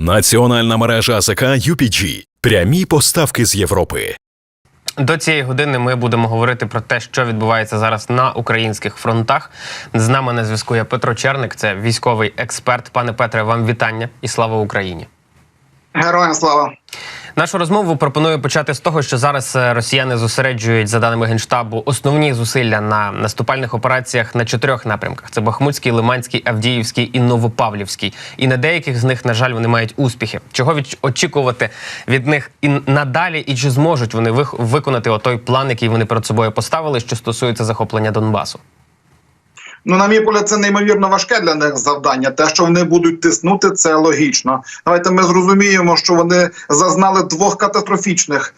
Національна мережа АЗК UPG. Прямі поставки з Європи. До цієї години ми будемо говорити про те, що відбувається зараз на українських фронтах. З нами на зв'язку є Петро Черник, це військовий експерт. Пане Петре, вам вітання і слава Україні. Героям слава. Нашу розмову пропоную почати з того, що зараз е, росіяни зосереджують, за даними генштабу, основні зусилля на наступальних операціях на чотирьох напрямках: це Бахмутський, Лиманський, Авдіївський і Новопавлівський. І на деяких з них, на жаль, вони мають успіхи. Чого від очікувати від них і надалі, і чи зможуть вони вих- виконати отой план, який вони перед собою поставили, що стосується захоплення Донбасу? Ну, на мій погляд, це неймовірно важке для них завдання. Те, що вони будуть тиснути, це логічно. Давайте ми зрозуміємо, що вони зазнали двох катастрофічних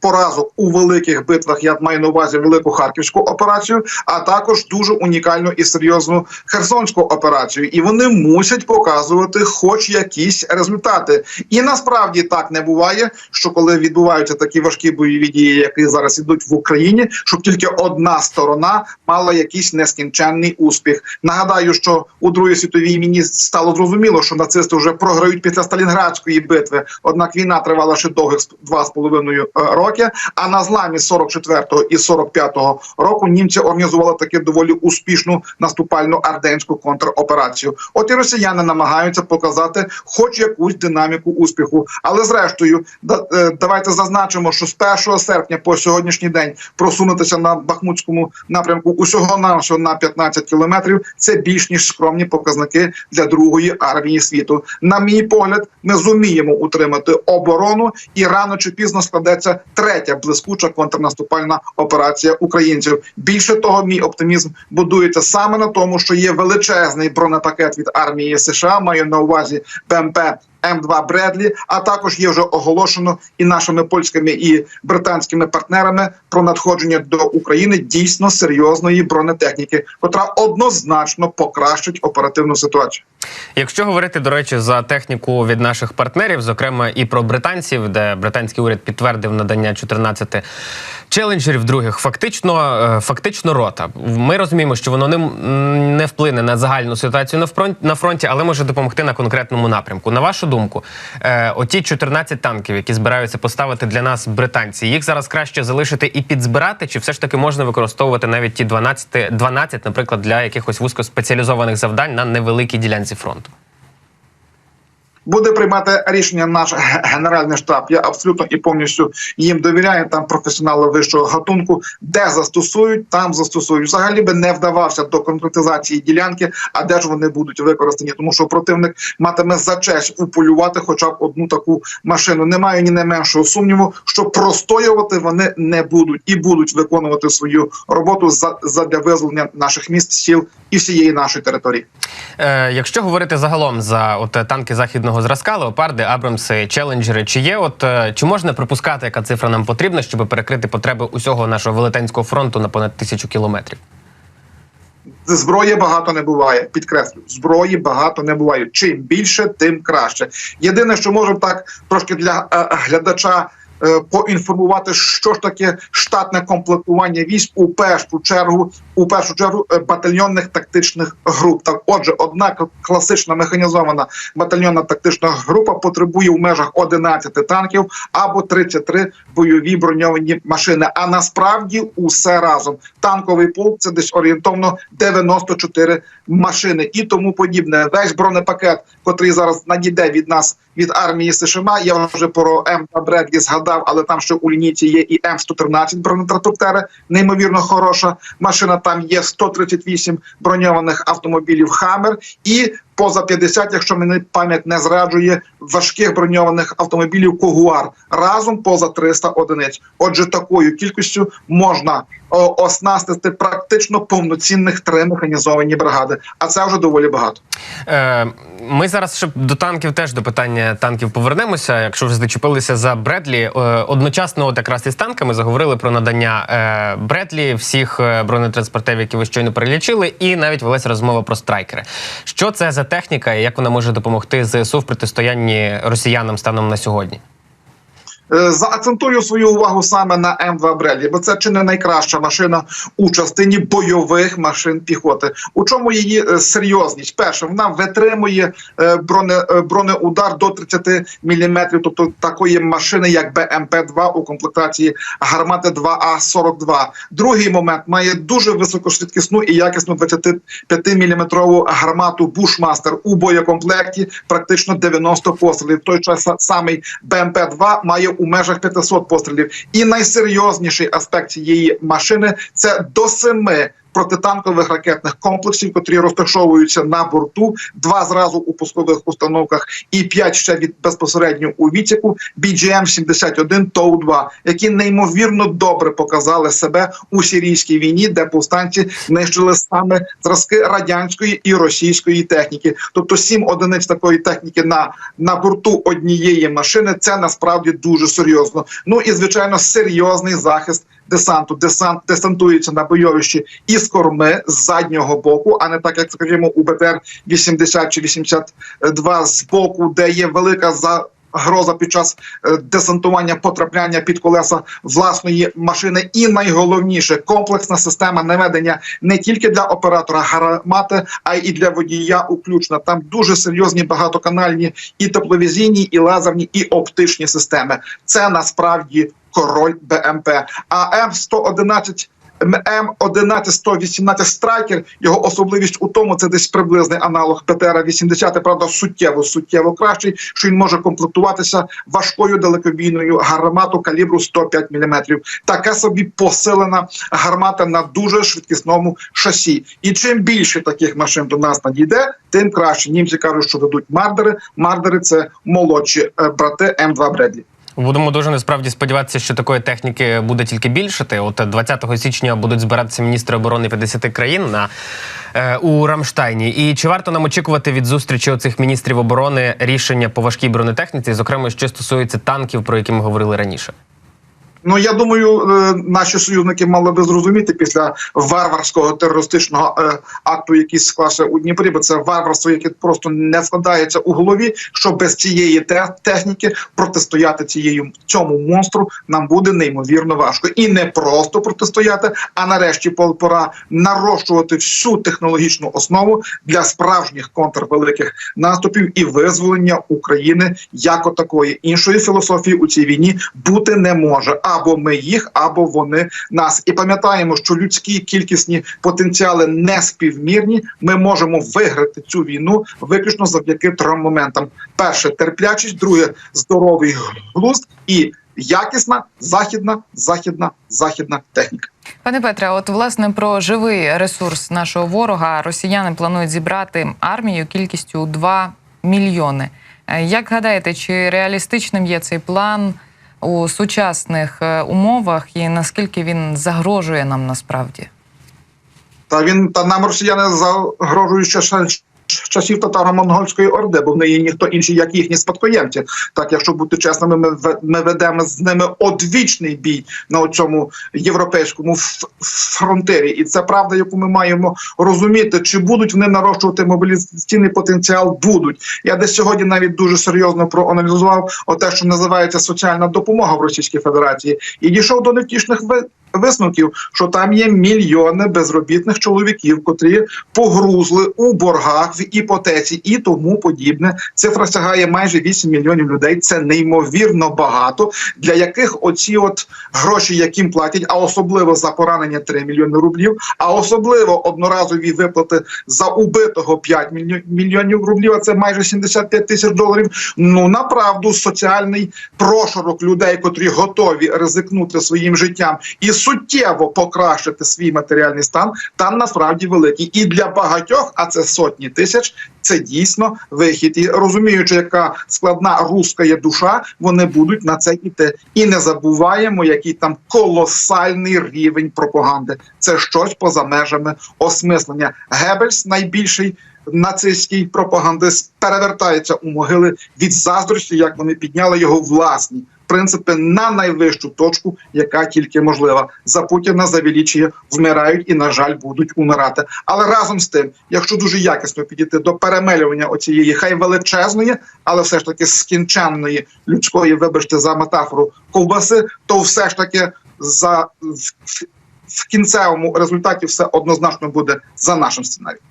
поразок у великих битвах. Я маю на увазі велику харківську операцію, а також дуже унікальну і серйозну херсонську операцію. І вони мусять показувати хоч якісь результати. І насправді так не буває, що коли відбуваються такі важкі бойові дії, які зараз ідуть в Україні, щоб тільки одна сторона мала якийсь нескінченний успіх. Нагадаю, що у другій світовій війні стало зрозуміло, що нацисти вже програють після Сталінградської битви. Однак війна тривала ще довгих два з половиною роки. А на зламі 44-го і 45-го року німці організували таки доволі успішну наступальну арденську контроперацію. От і росіяни намагаються показати хоч якусь динаміку успіху. Але зрештою, да- е, давайте зазначимо, що з 1 серпня по сьогоднішній день просунутися на Бахмутському напрямку усього на 15 кілометрів. Це більш ніж скромні показники для другої армії світу. На мій погляд, ми зуміємо утримати оборону, і рано чи пізно складеться третя блискуча контрнаступальна операція українців. Більше того, мій оптимізм будується саме на тому, що є величезний бронепакет від армії США. Маю на увазі БМП М2 Бредлі, а також є вже оголошено і нашими польськими і британськими партнерами про надходження до України дійсно серйозної бронетехніки, котра однозначно покращить оперативну ситуацію. Якщо говорити до речі за техніку від наших партнерів, зокрема і про британців, де британський уряд підтвердив надання 14 челенджерів других, фактично, е, фактично рота. Ми розуміємо, що воно не, не вплине на загальну ситуацію на фронті, на фронті, але може допомогти на конкретному напрямку. На вашу думку, е, оті 14 танків, які збираються поставити для нас британці, їх зараз краще залишити і підзбирати, чи все ж таки можна використовувати навіть ті 12, 12 наприклад, для якихось вузькоспеціалізованих завдань на невеликій ділянці фронту? Буде приймати рішення наш генеральний штаб. Я абсолютно і повністю їм довіряю. Там професіонали вищого гатунку, де застосують, там застосують. Взагалі би не вдавався до конкретизації ділянки, а де ж вони будуть використані, тому що противник матиме за честь уполювати хоча б одну таку машину. Немає ні найменшого сумніву, що простоювати вони не будуть і будуть виконувати свою роботу за задля визволення наших міст, сіл і всієї нашої території. Е, якщо говорити загалом за от е, танки західного зразка, леопарди, Абрамси, челенджери, чи є, от е, чи можна припускати, яка цифра нам потрібна, щоб перекрити потреби усього нашого велетенського фронту на понад тисячу кілометрів? Зброї багато не буває. Підкреслю, зброї багато не буває. Чим більше, тим краще. Єдине, що можу так трошки для е, глядача. Е, Поінформувати, що ж таке штатне комплектування військ у першу чергу, у першу чергу е, батальйонних тактичних груп. Так, отже, одна класична механізована батальйонна тактична група потребує в межах 11 танків або 33 бойові броньовані машини. А насправді усе разом танковий полк це десь орієнтовно 94 машини і тому подібне. Весь бронепакет, котрий зараз надійде від нас від армії США. Я вже про М та Бредлі згадав, але там ще у лініті є і М113 бронетранспортери. Неймовірно хороша машина. Там є 138 броньованих автомобілів Хаммер і поза 50, якщо мене пам'ять не зраджує, важких броньованих автомобілів Когуар разом поза 300 одиниць. Отже, такою кількістю можна оснастити практично повноцінних три механізовані бригади. А це вже доволі багато. Е, ми зараз ще до танків теж до питання танків повернемося. Якщо вже зачепилися за Бредлі, е, одночасно, от якраз із танками заговорили про надання е, Бредлі всіх е, бронетранспортерів, які ви щойно перелічили, і навіть велася розмова про страйкери. Що це за техніка і як вона може допомогти ЗСУ в протистоянні росіянам станом на сьогодні? Е, Заакцентую свою увагу саме на М2 Бредлі, бо це чи не найкраща машина у частині бойових машин піхоти. У чому її е, серйозність? Перше, вона витримує е, броне, бронеудар до 30 мм, тобто такої машини, як БМП-2 у комплектації гармати 2А-42. Другий момент має дуже високошвидкісну і якісну 25-мм гармату Бушмастер у боєкомплекті, практично 90 пострілів. В той час самий БМП-2 має у межах 500 пострілів. І найсерйозніший аспект цієї машини це до семи протитанкових ракетних комплексів, котрі розташовуються на борту, два зразу у пускових установках і п'ять ще від безпосередньо у відсіку BGM-71 ТОУ-2, які неймовірно добре показали себе у сирійській війні, де повстанці нищили саме зразки радянської і російської техніки. Тобто сім одиниць такої техніки на, на борту однієї машини. Це насправді дуже серйозно. Ну і звичайно, серйозний захист десанту. Десант десантується на бойовищі із корми з заднього боку, а не так, як скажімо, у БТР 80 чи 82 з боку, де є велика за. Гроза під час е, десантування потрапляння під колеса власної машини, і найголовніше комплексна система наведення не тільки для оператора гармати, а й для водія. Уключна там дуже серйозні багатоканальні і тепловізійні, і лазерні, і оптичні системи. Це насправді король БМП. А М 111 М11-118 Страйкер, його особливість у тому, це десь приблизний аналог ПТР-80, правда, суттєво, суттєво кращий, що він може комплектуватися важкою далекобійною гармату калібру 105 мм. Така собі посилена гармата на дуже швидкісному шасі. І чим більше таких машин до нас надійде, тим краще. Німці кажуть, що дадуть мардери. Мардери це молодші е, брати М2 Бредлі. Будемо дуже насправді сподіватися, що такої техніки буде тільки більшати. От 20 січня будуть збиратися міністри оборони 50 країн на е, у Рамштайні. І чи варто нам очікувати від зустрічі оцих міністрів оборони рішення по важкій бронетехніці, зокрема, що стосується танків, про які ми говорили раніше? Ну я думаю, е, наші союзники мали би зрозуміти після варварського терористичного е, акту, який склався у Дніпрі, бо це варварство, яке просто не складається у голові. Що без цієї техніки протистояти цією цьому монстру нам буде неймовірно важко, і не просто протистояти, а нарешті пора нарощувати всю технологічну основу для справжніх контрвеликих наступів і визволення України як такої іншої філософії у цій війні бути не може. Або ми їх, або вони нас. І пам'ятаємо, що людські кількісні потенціали не співмірні. Ми можемо виграти цю війну виключно завдяки трьом моментам: перше терплячість, друге здоровий глузд і якісна західна, західна, західна техніка. Пане Петре, от власне про живий ресурс нашого ворога росіяни планують зібрати армію кількістю 2 мільйони. Е, Як гадаєте, чи реалістичним є цей план у сучасних е, умовах, і наскільки він загрожує нам насправді? Та він та нам росіяни загрожують ще часів татаро-монгольської орди, бо в неї ніхто інший, як їхні спадкоємці. Так, якщо бути чесними, ми ми ведемо з ними одвічний бій на цьому європейському фронтирі, і це правда, яку ми маємо розуміти, чи будуть вони нарощувати мобілізаційний потенціал. Будуть. Я десь сьогодні навіть дуже серйозно проаналізував те, що називається соціальна допомога в Російській Федерації, і дійшов до невтішних висновків, що там є мільйони безробітних чоловіків, котрі погрузли у боргах в іпотеці і тому подібне. Цифра сягає майже 8 мільйонів людей. Це неймовірно багато, для яких оці от гроші, яким платять, а особливо за поранення 3 мільйони рублів, а особливо одноразові виплати за убитого 5 мільйонів рублів. А це майже 75 тисяч доларів. Ну направду соціальний прошарок людей, котрі готові ризикнути своїм життям і суттєво покращити свій матеріальний стан, там насправді великий. І для багатьох, а це сотні тисяч, це дійсно вихід. І розуміючи, яка складна руска є душа, вони будуть на це йти. І не забуваємо, який там колосальний рівень пропаганди. Це щось поза межами осмислення. Геббельс найбільший. Нацистський пропагандист перевертається у могили від заздрості, як вони підняли його власні принципі на найвищу точку, яка тільки можлива. За Путіна за величіє вмирають і, на жаль, будуть умирати. Але разом з тим, якщо дуже якісно підійти до перемелювання оцієї хай величезної, але все ж таки скінченної людської, вибачте за метафору ковбаси, то все ж таки за в кінцевому результаті все однозначно буде за нашим сценарієм.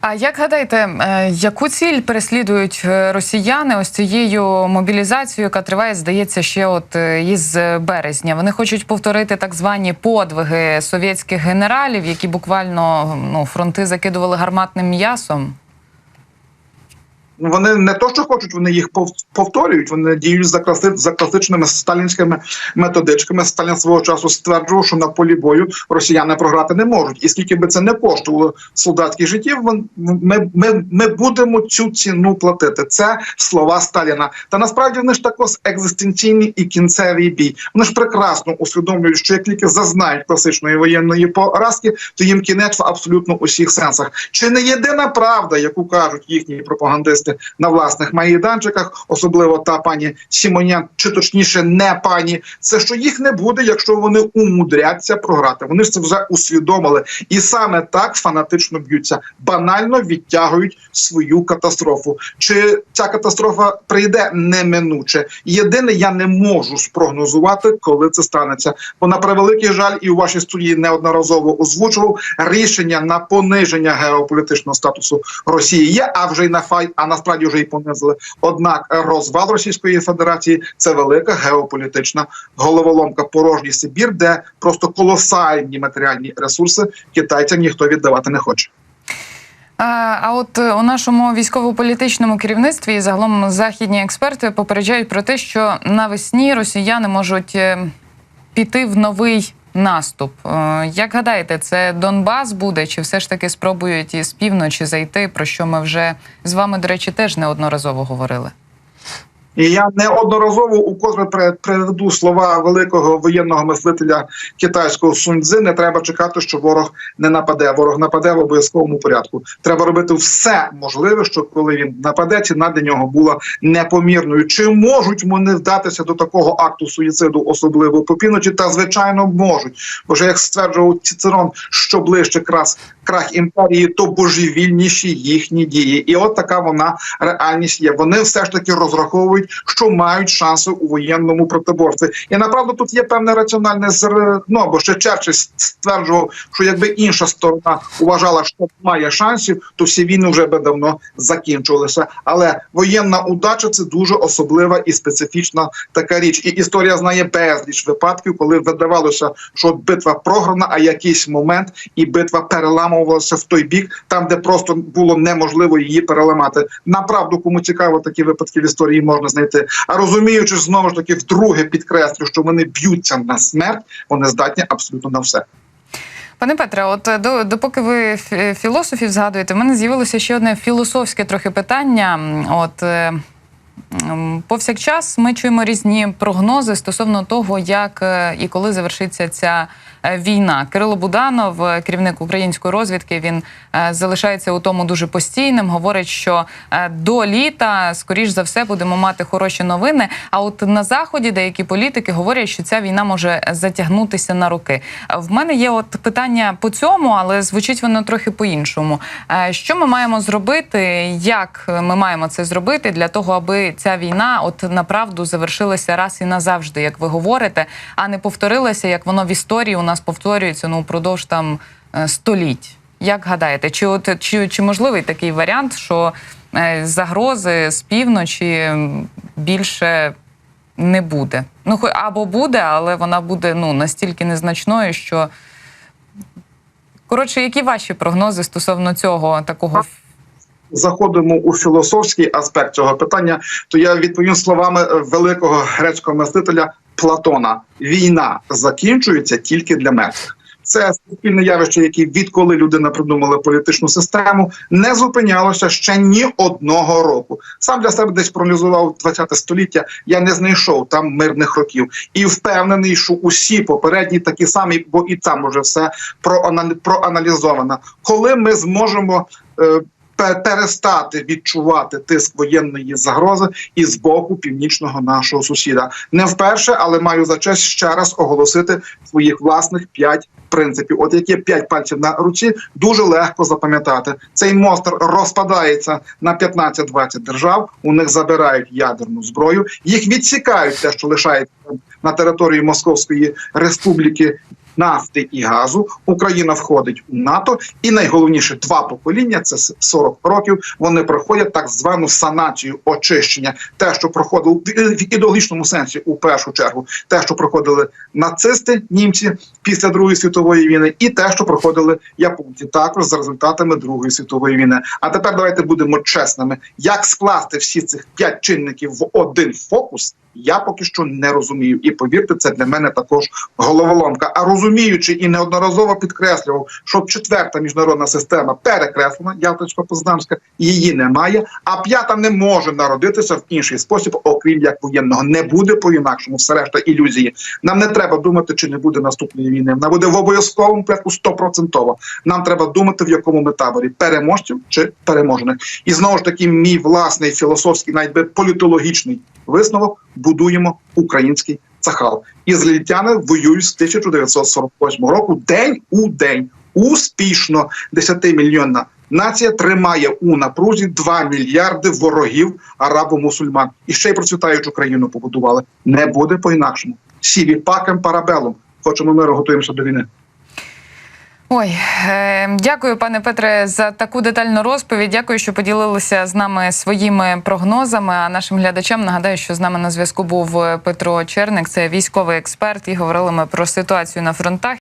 А як гадаєте, е, яку ціль переслідують е, росіяни ось цією мобілізацією, яка триває, здається, ще от е, із березня? Вони хочуть повторити так звані подвиги совєтських генералів, які буквально ну фронти закидували гарматним м'ясом. Вони не то, що хочуть, вони їх пов- повторюють. Вони діють за класи за класичними сталінськими методичками. Сталін свого часу стверджував, що на полі бою росіяни програти не можуть. І скільки би це не коштувало солдатських життів, ми, ми, ми будемо цю ціну платити. Це слова Сталіна. Та насправді вони ж також екзистенційний і кінцевий бій. Вони ж прекрасно усвідомлюють, що як тільки зазнають класичної воєнної поразки, то їм кінець в абсолютно усіх сенсах. Чи не єдина правда, яку кажуть їхні пропагандисти на власних майданчиках, особливо та пані Сімонян, чи точніше не пані, це що їх не буде, якщо вони умудряться програти. Вони ж це вже усвідомили, і саме так фанатично б'ються, банально відтягують свою катастрофу. Чи ця катастрофа прийде неминуче? Єдине, я не можу спрогнозувати, коли це станеться. Бо на превеликий жаль, і у вашій студії неодноразово озвучував рішення на пониження геополітичного статусу Росії є, а вже й на фай, а насправді вже й понизили. Однак розвал Російської Федерації це велика геополітична головоломка, порожній Сибір, де просто колосальні матеріальні ресурси китайцям ніхто віддавати не хоче. А, от у нашому військово-політичному керівництві і загалом західні експерти попереджають про те, що навесні росіяни можуть е, піти в новий наступ. Е, Як гадаєте, це Донбас буде, чи все ж таки спробують із півночі зайти? Про що ми вже з вами, до речі, теж неодноразово говорили? І я неодноразово при- приведу слова великого воєнного мислителя китайського Суньцзи. Не треба чекати, що ворог не нападе. Ворог нападе в обов'язковому порядку. Треба робити все можливе, щоб коли він нападе, ціна для нього була непомірною. Чи можуть вони вдатися до такого акту суїциду, особливо по півночі? Та звичайно можуть. Бо ж як стверджував Цицерон, що ближче крас крах імперії, то божевільніші їхні дії. І от така вона реальність є. Вони все ж таки розраховують, що мають шанси у воєнному протиборстві. І направду тут є певне раціональне зерно, бо ще Черчилль стверджував, що якби інша сторона вважала, що має шансів, то всі війни вже би давно закінчувалися. Але воєнна удача це дуже особлива і специфічна така річ. І історія знає безліч випадків, коли видавалося, що битва програна, а якийсь момент і битва переламувалася в той бік, там де просто було неможливо її переламати. Направду, кому цікаво, такі випадки в історії можна знайти. А розуміючи знову ж таки вдруге підкреслю, що вони б'ються на смерть, вони здатні абсолютно на все. Пане Петре, от е, до, допоки ви філософів згадуєте, в мене з'явилося ще одне філософське трохи питання. От е, повсякчас ми чуємо різні прогнози стосовно того, як е, і коли завершиться ця е, війна. Кирило Буданов, е, керівник української розвідки, він е, залишається у тому дуже постійним. Говорить, що е, до літа, скоріш за все, будемо мати хороші новини. А от на заході деякі політики говорять, що ця війна може затягнутися на роки. Е, В мене є от питання по цьому, але звучить воно трохи по-іншому. Е, Що ми маємо зробити? Як ми маємо це зробити для того, аби ця війна от направду завершилася раз і назавжди, як ви говорите, а не повторилася, як воно в історії у нас повторюється ну впродовж там е, століть. Як гадаєте, чи от чи, чи можливий такий варіант, що е, загрози з півночі більше не буде? Ну або буде, але вона буде ну настільки незначною, що коротше, які ваші прогнози стосовно цього такого заходимо у філософський аспект цього питання, то я відповім словами е, великого грецького мислителя Платона: війна закінчується тільки для мертвих. Це суспільне явище, яке відколи людина придумала політичну систему, не зупинялося ще ні одного року. Сам для себе десь проаналізував 20 століття. Я не знайшов там мирних років і впевнений, що усі попередні такі самі, бо і там уже все проаналі- проаналізовано. Коли ми зможемо. Е, перестати відчувати тиск воєнної загрози і з боку північного нашого сусіда. Не вперше, але маю за честь ще раз оголосити своїх власних п'ять принципів. От які п'ять пальців на руці дуже легко запам'ятати. Цей монстр розпадається на 15-20 держав. У них забирають ядерну зброю, їх відсікають те, що лишається на території Московської республіки. Нафти і газу Україна входить у НАТО, і найголовніше два покоління це 40 років. Вони проходять так звану санацію очищення. Те, що проходило в ідеологічному сенсі, у першу чергу, те, що проходили нацисти, німці після Другої світової війни, і те, що проходили японці, також за результатами Другої світової війни. А тепер давайте будемо чесними. Як скласти всі цих п'ять чинників в один фокус? Я поки що не розумію, і повірте, це для мене також головоломка. А розуміючи і неодноразово підкреслював, що четверта міжнародна система перекреслена, Ялтинсько-Познамська, її немає. А п'ята не може народитися в інший спосіб, окрім як воєнного. Не буде по інакшому, все решта ілюзії. Нам не треба думати, чи не буде наступної війни. Вона буде в обов'язковому порядку стопроцентово. Нам треба думати, в якому ми таборі переможців чи переможених. І знову ж таки, мій власний філософський, навіть би політологічний висновок будуємо український цахал. Ізраїльтяни воюють з 1948 року день у день. Успішно 10-мільйонна нація тримає у напрузі 2 мільярди ворогів арабо-мусульман. І ще й процвітаючу країну побудували. Не буде по-інакшому. Сіві пакем парабелом. Хочемо миру, готуємося до війни. Ой, е, дякую, пане Петре, за таку детальну розповідь. Дякую, що поділилися з нами своїми прогнозами. А нашим глядачам нагадаю, що з нами на зв'язку був Петро Черник, це військовий експерт, і говорили ми про ситуацію на фронтах.